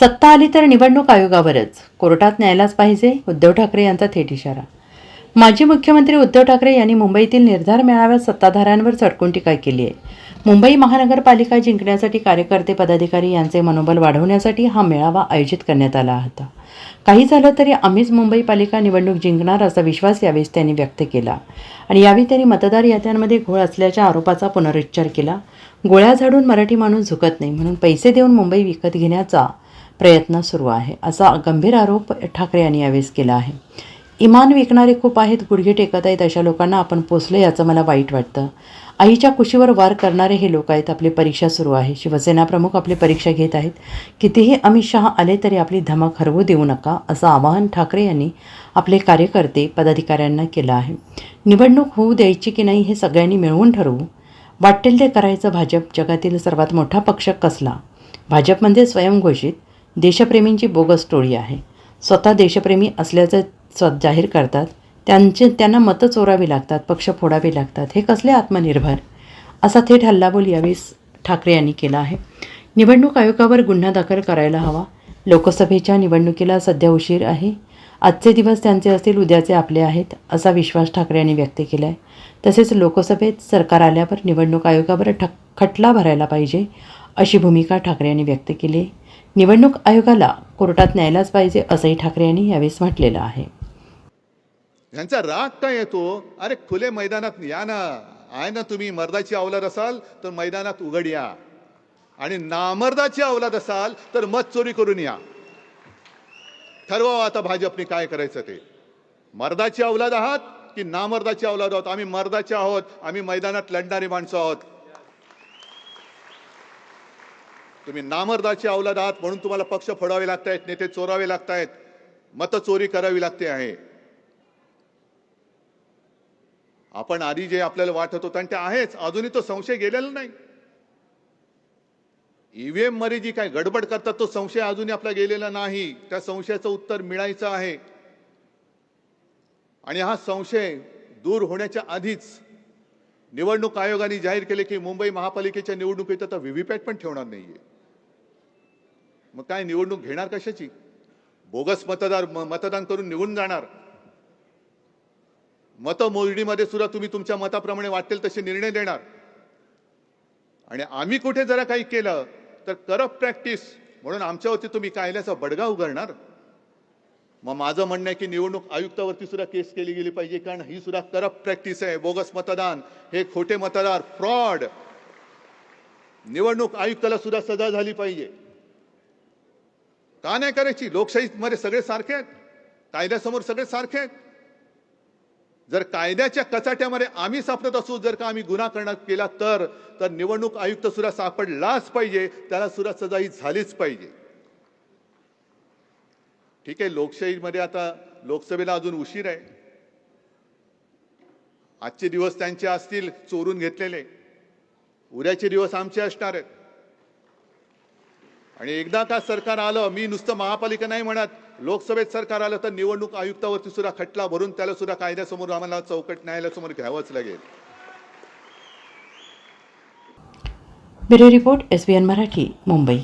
सत्ता आली तर निवडणूक आयोगावरच. कोर्टात न्यायलाच पाहिजे उद्धव ठाकरे यांचा थेट इशारा. माजी मुख्यमंत्री उद्धव ठाकरे यांनी मुंबईतील निर्धार मेळाव्यात सत्ताधाऱ्यांवर चटकून टीका केली आहे. मुंबई महानगरपालिका जिंकण्यासाठी कार्यकर्ते पदाधिकारी यांचे मनोबल वाढवण्यासाठी हा मेळावा आयोजित करण्यात आला होता. काही झालं तरी आम्हीच मुंबई पालिका निवडणूक जिंकणार असा विश्वास यावेळी त्यांनी व्यक्त केला. आणि यावेळी त्यांनी मतदार याद्यांमध्ये घोळ असल्याच्या आरोपाचा पुनरुच्चार केला. गोळ्या झाडून मराठी माणूस झुकत नाही म्हणून पैसे देऊन मुंबई विकत घेण्याचा प्रयत्न सुरू आहे असा गंभीर आरोप ठाकरे यांनी यावेळेस केला आहे. इमान विकणारे खूप आहेत गुडघे टेकत आहेत अशा लोकांना आपण पोचलो याचं मला वाईट वाटतं. आईच्या कुशीवर वार करणारे हे लोक आहेत आपली परीक्षा सुरू आहे. शिवसेना प्रमुख आपली परीक्षा घेत आहेत. कितीही अमित शहा आले तरी आपली धमक हरवू देऊ नका असं आवाहन ठाकरे यांनी आपले कार्यकर्ते पदाधिकाऱ्यांना केलं आहे. निवडणूक होऊ द्यायची की नाही हे सगळ्यांनी मिळवून ठरवू. वाटेल ते करायचं भाजप जगातील सर्वात मोठा पक्ष कसला? भाजपमध्ये म्हणजे स्वयंघोषित देशप्रेमींची बोगस टोळी आहे. स्वतः देशप्रेमी असल्याचं स्व जाहीर करतात. त्यांचे त्यांना मतं चोरावी लागतात पक्ष फोडावे लागतात. हे कसले आत्मनिर्भर? असा थेट हल्लाबोल यावेळी ठाकरे यांनी केला आहे. निवडणूक आयोगावर गुन्हा दाखल करायला हवा. लोकसभेच्या निवडणुकीला सध्या उशीर आहे. आजचे दिवस त्यांचे असतील उद्याचे आपले आहेत असा विश्वास ठाकरे यांनी व्यक्त केला आहे तसेच लोकसभेत सरकार आल्यावर निवडणूक आयोगावर ठक खटला भरायला पाहिजे अशी भूमिका ठाकरे यांनी व्यक्त केली आहे. निवडणूक आयोगाला कोर्टात न्यायलाच पाहिजे असंही ठाकरे यांनी यावेळेस म्हटलेलं आहे. यांचा राग काय येतो? अरे खुले मैदानात या ना. आहे ना तुम्ही मर्दाची अवलाद असाल तर मैदानात उघड या. आणि नामर्दाची अवलाद असाल तर मत चोरी करून या. ठरवा हो आता भाजपने काय करायचं ते. मर्दाची अवलाद आहात की नामर्दाची अवलाद आहोत? आम्ही मर्दाचे आहोत आम्ही मैदानात लढणारी माणसं आहोत. तुम्ही नामर्दाची अवलाद आहात म्हणून तुम्हाला पक्ष फोडावे लागतायत नेते चोरावे लागतायत मत चोरी करावी लागते आहे. आपण आधी जे आपल्याला वाटत होतं आणि ते आहेच अजूनही तो संशय गेलेला नाही. ईव्हीएममध्ये जी काय गडबड करतात तो संशय अजूनही आपला गेलेला नाही. त्या संशयाचं उत्तर मिळायचं आहे. आणि हा संशय दूर होण्याच्या आधीच निवडणूक आयोगाने जाहीर केले की मुंबई महापालिकेच्या निवडणुकीत आता व्हीव्हीपॅट पण ठेवणार नाहीये. मग काय निवडणूक घेणार कशाची? बोगस मतदार मतदान करून निघून जाणार. मतमोजणीमध्ये सुद्धा तुम्ही तुमच्या मताप्रमाणे वाटेल तसे निर्णय देणार. आणि आम्ही कुठे जरा काही केलं तर करप प्रॅक्टिस. म्हणून आमच्यावरती तुम्ही कायद्याचा बडगा उघडणार. मग माझं म्हणणं आहे की निवडणूक आयुक्तावरती सुद्धा केस केली गेली पाहिजे कारण ही सुद्धा करप प्रॅक्टिस आहे. बोगस मतदान हे खोटे मतदार फ्रॉड. निवडणूक आयुक्ताला सुद्धा सजा झाली पाहिजे. का नाही करायची? लोकशाहीमध्ये सगळे सारखे आहेत. कायद्यासमोर सगळे सारखे आहेत. जर कायद्याच्या कचाट्यामध्ये आम्ही सापडत असू जर का आम्ही गुन्हा करण्यात केला तर तर निवडणूक आयुक्त सुद्धा सापडलाच पाहिजे. त्याला सुद्धा सजा ही झालीच पाहिजे. ठीक आहे लोकशाहीमध्ये आता लोकसभेला अजून उशीर आहे. आजचे दिवस त्यांचे असतील चोरून घेतलेले. उद्याचे दिवस आमचे असणार आहेत. आणि एकदा का सरकार आलं मी नुसतं महापालिका नाही म्हणत लोकसभेत सरकार आलं तर निवडणूक आयुक्तावरती सुद्धा खटला भरून त्याला सुद्धा कायद्यासमोर आम्हाला चौकट न्यायालयासमोर घ्यावंच लागेल. Bureau report S B N Marathi Mumbai.